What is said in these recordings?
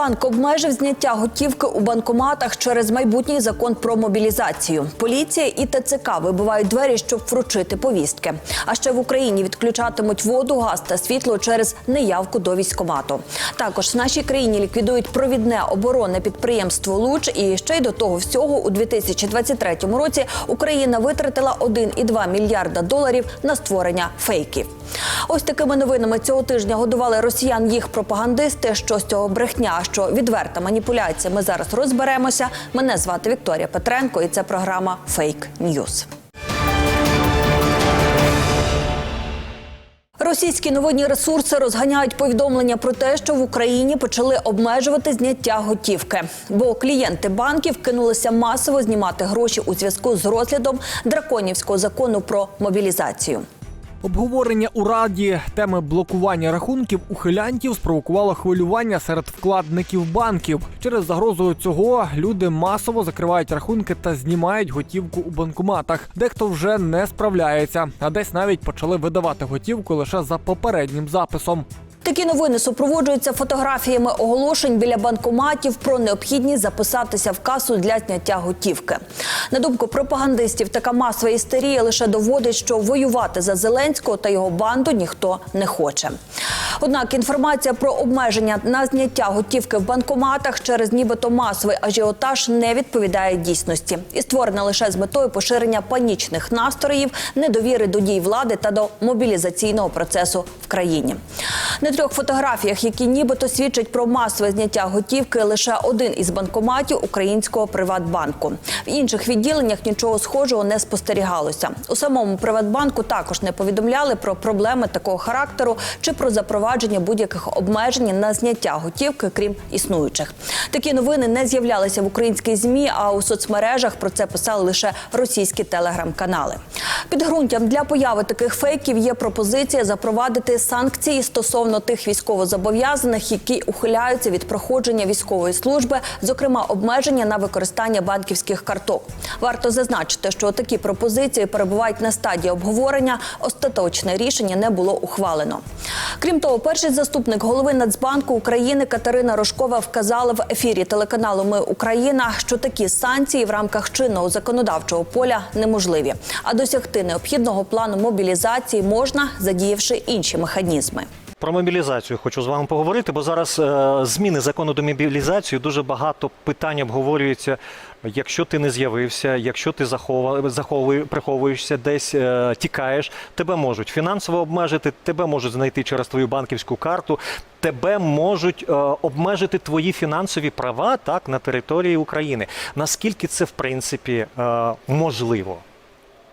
Приватбанк обмежив зняття готівки у банкоматах через майбутній закон про мобілізацію. Поліція і ТЦК вибивають двері, щоб вручити повістки. А ще в Україні відключатимуть воду, газ та світло через неявку до військкомату. Також в нашій країні ліквідують провідне оборонне підприємство Луч. І ще й до того всього у 2023 році Україна витратила 1,2 мільярда доларів на створення фейків. Ось такими новинами цього тижня годували росіян їх пропагандисти. Що з цього брехня, що відверта маніпуляція. Ми зараз розберемося. Мене звати Вікторія Петренко, і це програма Фейк Ньюз. Російські новинні ресурси розганяють повідомлення про те, що в Україні почали обмежувати зняття готівки, бо клієнти банків кинулися масово знімати гроші у зв'язку з розглядом драконівського закону про мобілізацію. Обговорення у раді теми блокування рахунків ухилянтів спровокувало хвилювання серед вкладників банків. Через загрозу цього люди масово закривають рахунки та знімають готівку у банкоматах. Дехто вже не справляється, а десь навіть почали видавати готівку лише за попереднім записом. Такі новини супроводжуються фотографіями оголошень біля банкоматів про необхідність записатися в касу для зняття готівки. На думку пропагандистів, така масова істерія лише доводить, що воювати за Зеленського та його банду ніхто не хоче. Однак інформація про обмеження на зняття готівки в банкоматах через нібито масовий ажіотаж не відповідає дійсності і створена лише з метою поширення панічних настроїв, недовіри до дій влади та до мобілізаційного процесу в країні. На трьох фотографіях, які нібито свідчать про масове зняття готівки, лише один із банкоматів українського Приватбанку. В інших відділеннях нічого схожого не спостерігалося. У самому Приватбанку також не повідомляли про проблеми такого характеру чи про запровадження будь-яких обмежень на зняття готівки, крім існуючих. Такі новини не з'являлися в українській змі, а у соцмережах про це писали лише російські телеграм-канали. Підґрунтям для появи таких фейків є пропозиція запровадити санкції стосовно тих військовозобов'язаних, які ухиляються від проходження військової служби, зокрема обмеження на використання банківських карток. Варто зазначити, що такі пропозиції перебувають на стадії обговорення. Остаточне рішення не було ухвалено. Крім того, перший заступник голови Нацбанку України Катерина Рожкова вказала в ефірі телеканалу Ми Україна, що такі санкції в рамках чинного законодавчого поля неможливі, а досягти необхідного плану мобілізації можна, задіявши інші механізми. Про мобілізацію хочу з вами поговорити, бо зараз е, зміни закону до мобілізації дуже багато питань обговорюється. Якщо ти не з'явився, якщо ти захова, заховує, приховуєшся десь, е, тікаєш, тебе можуть фінансово обмежити, тебе можуть знайти через твою банківську карту, тебе можуть е, обмежити твої фінансові права так на території України. Наскільки це в принципі можливо?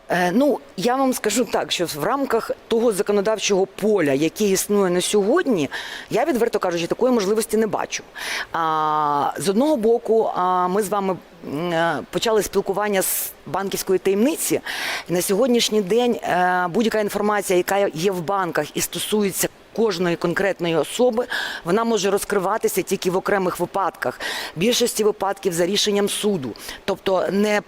Е, Ну, я вам скажу так, що в рамках того законодавчого поля, яке існує на сьогодні, я відверто кажучи, такої можливості не бачу. А, з одного боку, а, ми з вами е, почали спілкування з банківської таємниці. На сьогоднішній день е, будь-яка інформація, яка є в банках і стосується кожної конкретної особи, вона може розкриватися тільки в окремих випадках. Більшості випадків за рішенням суду. Тобто не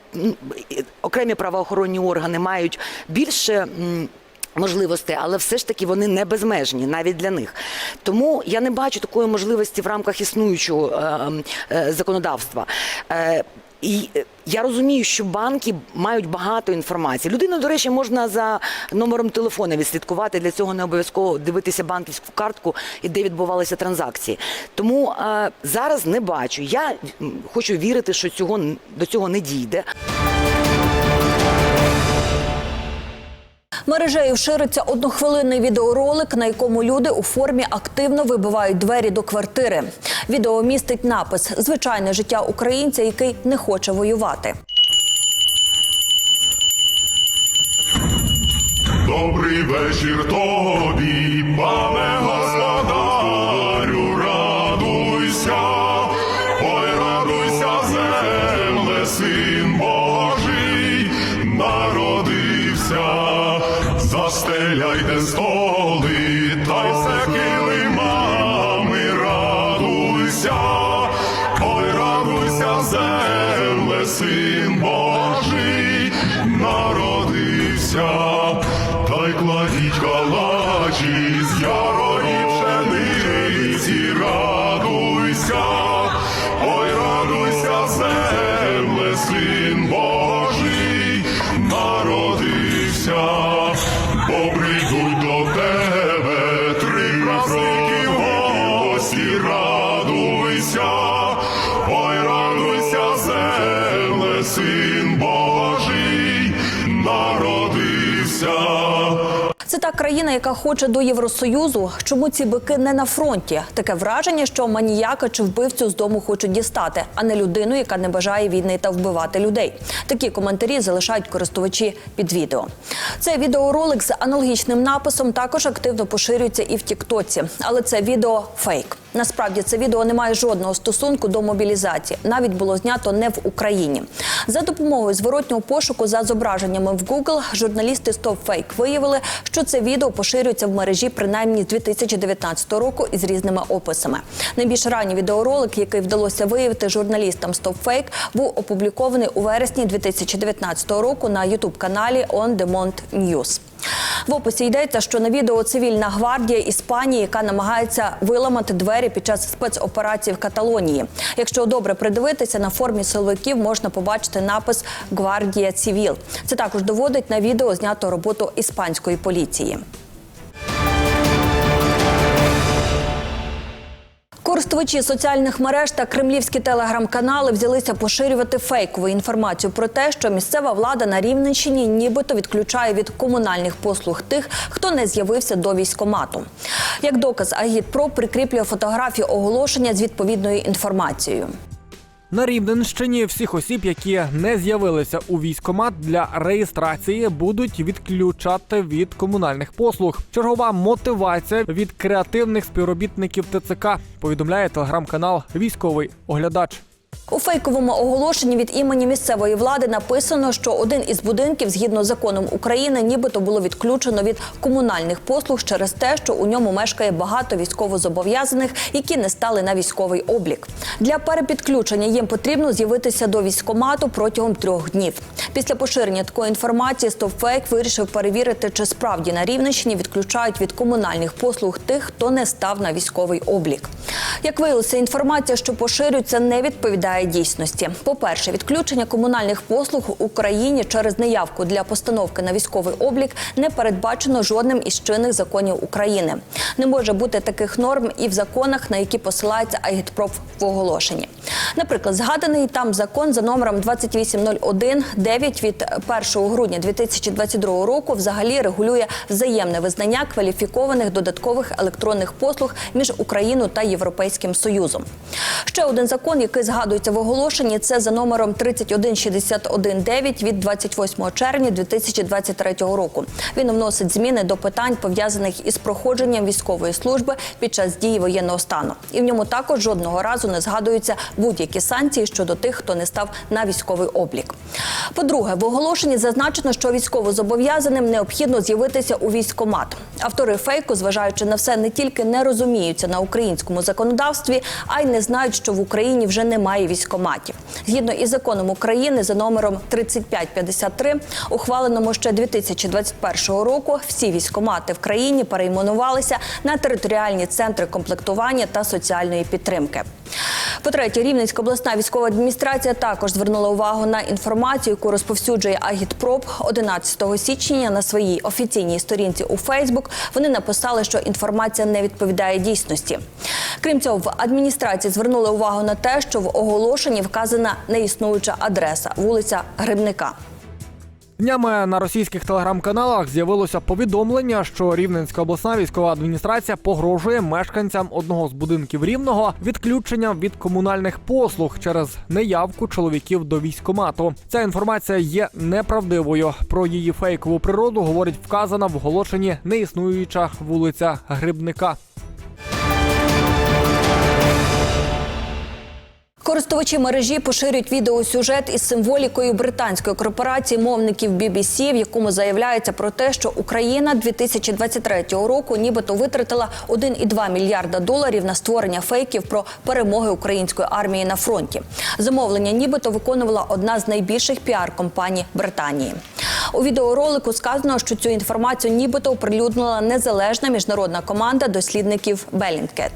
окремі правоохоронні органи мають більше. м, Можливостей, але все ж таки вони не безмежні навіть для них. Тому я не бачу такої можливості в рамках існуючого е, е, законодавства. Е, і е, я розумію, що банки мають багато інформації. Людину, до речі, можна за номером телефона відслідкувати. Для цього не обов'язково дивитися банківську картку і де відбувалися транзакції. Тому е, зараз не бачу. Я хочу вірити, що цього до цього не дійде. Мережею шириться однохвилинний відеоролик, на якому люди у формі активно вибивають двері до квартири. Відео містить напис Звичайне життя українця, який не хоче воювати. Добрий вечір тобі, пане show. Та країна, яка хоче до Євросоюзу. Чому ці бики не на фронті? Таке враження, що маніяка чи вбивцю з дому хочуть дістати, а не людину, яка не бажає війни та вбивати людей. Такі коментарі залишають користувачі під відео. Цей відеоролик з аналогічним написом також активно поширюється і в Тіктоці, але це відео фейк. Насправді це відео не має жодного стосунку до мобілізації. Навіть було знято не в Україні. За допомогою зворотнього пошуку за зображеннями в Google журналісти StopFake виявили, що це відео поширюється в мережі принаймні з 2019 року із різними описами. Найбільш ранній відеоролик, який вдалося виявити журналістам StopFake, був опублікований у вересні 2019 року на youtube каналі On Demand News. В описі йдеться, що на відео цивільна гвардія Іспанії, яка намагається виламати двері під час спецоперації в Каталонії. Якщо добре придивитися, на формі силовиків можна побачити напис Гвардія Цивіл. Це також доводить на відео знято роботу іспанської поліції. Користувачі соціальних мереж та кремлівські телеграм-канали взялися поширювати фейкову інформацію про те, що місцева влада на Рівненщині нібито відключає від комунальних послуг тих, хто не з'явився до військомату. Як доказ, Агітпро прикріплює фотографію оголошення з відповідною інформацією. На Рівненщині всіх осіб, які не з'явилися у військкомат для реєстрації, будуть відключати від комунальних послуг. Чергова мотивація від креативних співробітників ТЦК. Повідомляє телеграм-канал Військовий оглядач. У фейковому оголошенні від імені місцевої влади написано, що один із будинків, згідно з законом України, нібито було відключено від комунальних послуг через те, що у ньому мешкає багато військовозобов'язаних, які не стали на військовий облік. Для перепідключення їм потрібно з'явитися до військомату протягом трьох днів. Після поширення такої інформації StopFake вирішив перевірити, чи справді на Рівненщині відключають від комунальних послуг тих, хто не став на військовий облік. Як виявилося, інформація, що поширюється, не відповідає дійсності. По-перше, відключення комунальних послуг в Україні через неявку для постановки на військовий облік не передбачено жодним із чинних законів України. Не може бути таких норм і в законах, на які посилається Агітпроф в оголошенні. Наприклад, згаданий там закон за номером 2801 9 від 1 грудня 2022 року взагалі регулює взаємне визнання кваліфікованих додаткових електронних послуг між Україною та Європейським Союзом. Ще один закон, який згадується в оголошенні, це за номером 31619 від 28 червня 2023 року. Він вносить зміни до питань пов'язаних із проходженням військової служби під час дії воєнного стану. І в ньому також жодного разу не згадуються будь-які санкції щодо тих, хто не став на військовий облік. По-друге, в оголошенні зазначено, що військовозобов'язаним необхідно з'явитися у військкомат. Автори фейку, зважаючи на все, не тільки не розуміються на українському законодавстві, а й не знають, що в Україні вже немає військоматів. Згідно із законом України за номером 3553, ухваленому ще 2021 року, всі військомати в країні перейменувалися на територіальні центри комплектування та соціальної підтримки. По-третє, Рівненська обласна військова адміністрація також звернула увагу на інформацію, яку розповсюджує Агітпроп 11 січня на своїй офіційній сторінці у Фейсбук. Вони написали, що інформація не відповідає дійсності. Крім цього, в адміністрації звернули увагу на те, що в оголошенні вказана неіснуюча адреса вулиця Грибника. Днями на російських телеграм-каналах з'явилося повідомлення, що Рівненська обласна військова адміністрація погрожує мешканцям одного з будинків рівного відключенням від комунальних послуг через неявку чоловіків до військкомату. Ця інформація є неправдивою. Про її фейкову природу говорить вказана в оголошенні неіснуюча вулиця Грибника. Користувачі мережі поширюють відеосюжет із символікою британської корпорації мовників BBC, в якому заявляється про те, що Україна 2023 року нібито витратила 1,2 мільярда доларів на створення фейків про перемоги української армії на фронті. Замовлення нібито виконувала одна з найбільших піар-компаній Британії. У відеоролику сказано, що цю інформацію нібито оприлюднила незалежна міжнародна команда дослідників Bellingcat.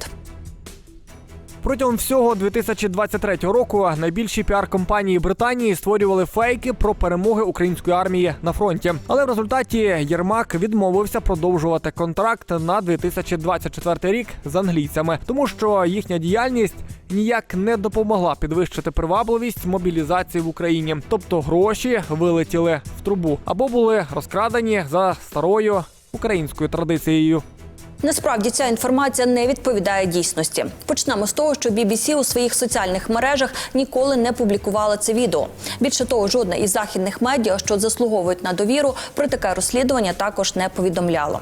Протягом всього 2023 року найбільші піар-компанії Британії створювали фейки про перемоги української армії на фронті. Але в результаті Єрмак відмовився продовжувати контракт на 2024 рік з англійцями, тому що їхня діяльність ніяк не допомогла підвищити привабливість мобілізації в Україні. Тобто гроші вилетіли в трубу або були розкрадені за старою українською традицією. Насправді ця інформація не відповідає дійсності. Почнемо з того, що BBC у своїх соціальних мережах ніколи не публікувала це відео. Більше того, жодна із західних медіа, що заслуговують на довіру, про таке розслідування також не повідомляло.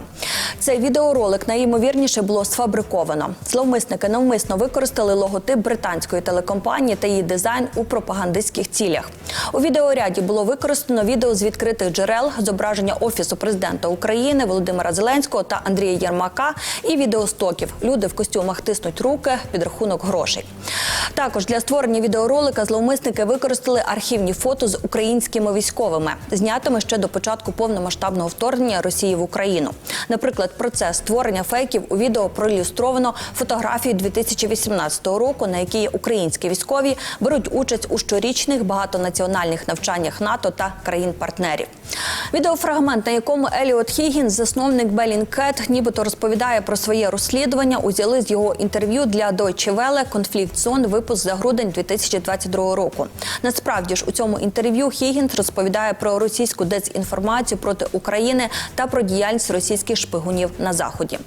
Цей відеоролик найімовірніше було сфабриковано. Зловмисники навмисно використали логотип британської телекомпанії та її дизайн у пропагандистських цілях. У відеоряді було використано відео з відкритих джерел, зображення офісу президента України Володимира Зеленського та Андрія Єрмака і відеостоків. Люди в костюмах тиснуть руки під рахунок грошей. Також для створення відеоролика зловмисники використали архівні фото з українськими військовими, знятими ще до початку повномасштабного вторгнення Росії в Україну. Наприклад, процес створення фейків у відео проілюстровано фотографією 2018 року, на якій українські військові беруть участь у щорічних багатонаціональних навчаннях НАТО та країн-партнерів. Відеофрагмент, на якому Еліот Хіггінс, засновник Bellingcat, нібито розповідає про своє розслідування, узяли з його інтерв'ю для Deutsche Welle «Конфлікт зон» випуск за грудень 2022 року. Насправді ж у цьому інтерв'ю Хіггінс розповідає про російську дезінформацію проти України та про діяльність російських шпигунів на заході.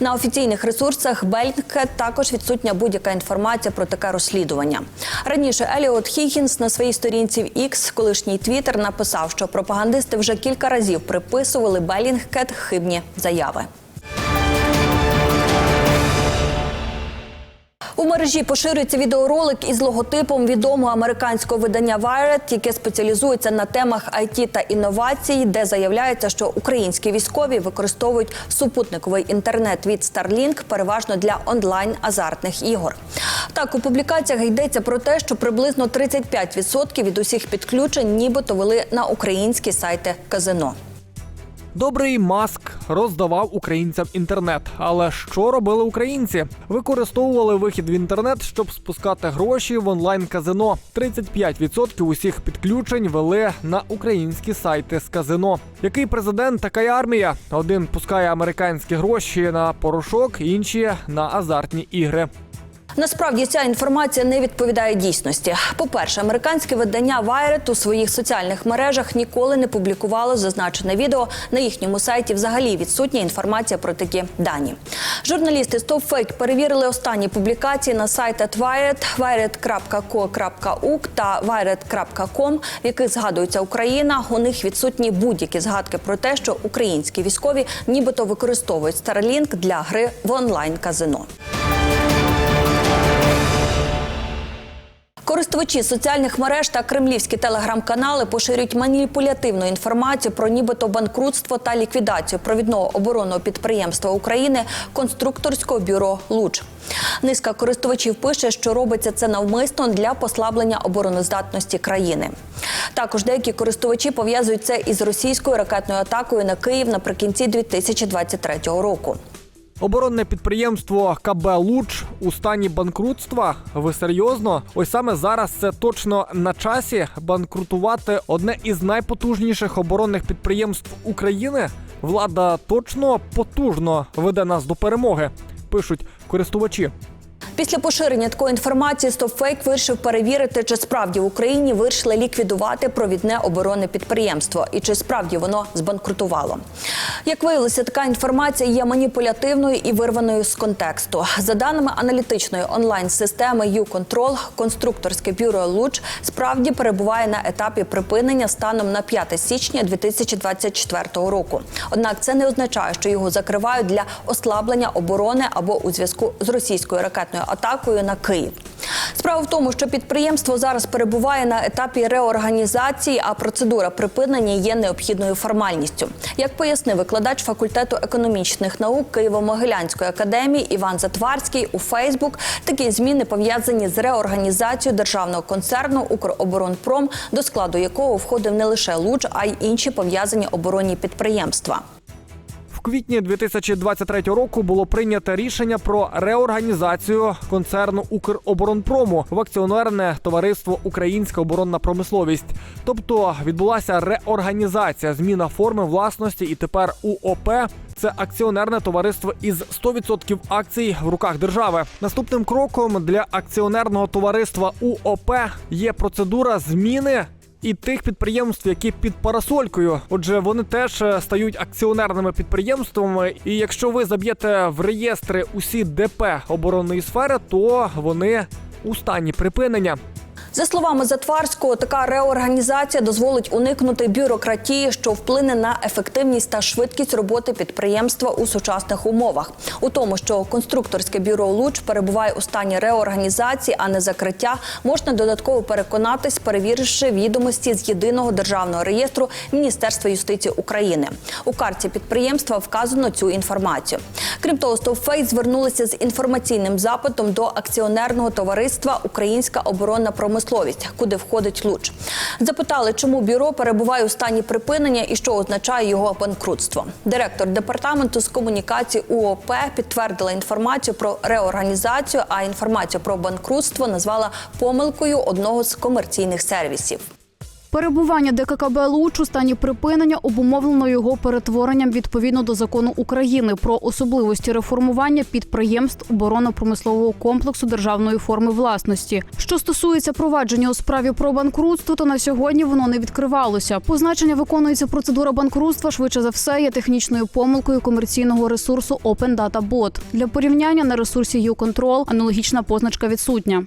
На офіційних ресурсах Bellingcat також відсутня будь-яка інформація про таке розслідування. Раніше Еліот Хіггінс на своїй сторінці в X, колишній Твіттер, написав, що пропагандисти вже кілька разів приписували Белінгкет хибні заяви. У мережі поширюється відеоролик із логотипом відомого американського видання Wired, яке спеціалізується на темах IT та інновацій, де заявляється, що українські військові використовують супутниковий інтернет від Starlink переважно для онлайн азартних ігор. Так у публікаціях йдеться про те, що приблизно 35% від усіх підключень нібито вели на українські сайти казино. Добрий маск роздавав українцям інтернет. Але що робили українці? Використовували вихід в інтернет, щоб спускати гроші в онлайн-казино. 35% усіх підключень вели на українські сайти з казино. Який президент, така й армія. Один пускає американські гроші на порошок, інші на азартні ігри. Насправді ця інформація не відповідає дійсності. По-перше, американське видання Wired у своїх соціальних мережах ніколи не публікувало зазначене відео. На їхньому сайті взагалі відсутня інформація про такі дані. Журналісти StopFake перевірили останні публікації на сайтах Wired, wired.co.uk та wired.com, в яких згадується Україна. У них відсутні будь-які згадки про те, що українські військові нібито використовують Starlink для гри в онлайн казино. Користувачі соціальних мереж та кремлівські телеграм-канали поширюють маніпулятивну інформацію про нібито банкрутство та ліквідацію провідного оборонного підприємства України конструкторського бюро Луч. Низка користувачів пише, що робиться це навмисно для послаблення обороноздатності країни. Також деякі користувачі пов'язують це із російською ракетною атакою на Київ наприкінці 2023 року. Оборонне підприємство КБ Луч у стані банкрутства. Ви серйозно? Ось саме зараз це точно на часі банкрутувати одне із найпотужніших оборонних підприємств України. Влада точно потужно веде нас до перемоги. Пишуть користувачі. Після поширення такої інформації StopFake вирішив перевірити, чи справді в Україні вирішили ліквідувати провідне оборонне підприємство і чи справді воно збанкрутувало. Як виявилося, така інформація є маніпулятивною і вирваною з контексту. За даними аналітичної онлайн-системи YouControl, конструкторське бюро Луч справді перебуває на етапі припинення станом на 5 січня 2024 року. Однак це не означає, що його закривають для ослаблення оборони або у зв'язку з російською ракетною атакою на Київ. Справа в тому, що підприємство зараз перебуває на етапі реорганізації, а процедура припинення є необхідною формальністю. Як пояснив викладач факультету економічних наук Києво-Могилянської академії Іван Затварський у Фейсбук, такі зміни пов'язані з реорганізацією державного концерну Укроборонпром, до складу якого входив не лише Луч, а й інші пов'язані оборонні підприємства. Квітні 2023 року було прийнято рішення про реорганізацію концерну Укроборонпрому в акціонерне товариство Українська оборонна промисловість. Тобто відбулася реорганізація, зміна форми власності, і тепер УОП це акціонерне товариство із 100% акцій в руках держави. Наступним кроком для акціонерного товариства УОП є процедура зміни. І тих підприємств, які під парасолькою, отже, вони теж е, стають акціонерними підприємствами. І якщо ви заб'єте в реєстри усі ДП оборонної сфери, то вони у стані припинення. За словами Затварського, така реорганізація дозволить уникнути бюрократії, що вплине на ефективність та швидкість роботи підприємства у сучасних умовах. У тому, що конструкторське бюро Луч перебуває у стані реорганізації, а не закриття, можна додатково переконатись, перевіривши відомості з єдиного державного реєстру Міністерства юстиції України. У карті підприємства вказано цю інформацію. Крім того, Стовфейс звернулися з інформаційним запитом до акціонерного товариства Українська оборонна промисловість, куди входить Луч. Запитали, чому бюро перебуває у стані припинення і що означає його банкрутство. Директор департаменту з комунікації УОП підтвердила інформацію про реорганізацію, а інформацію про банкрутство назвала помилкою одного з комерційних сервісів. Перебування ДККБ «Луч» у стані припинення обумовлено його перетворенням відповідно до закону України про особливості реформування підприємств оборонно-промислового комплексу державної форми власності. Що стосується провадження у справі про банкрутство, то на сьогодні воно не відкривалося. Позначення виконується процедура банкрутства швидше за все є технічною помилкою комерційного ресурсу Open Data. Для порівняння на ресурсі YouControl аналогічна позначка відсутня.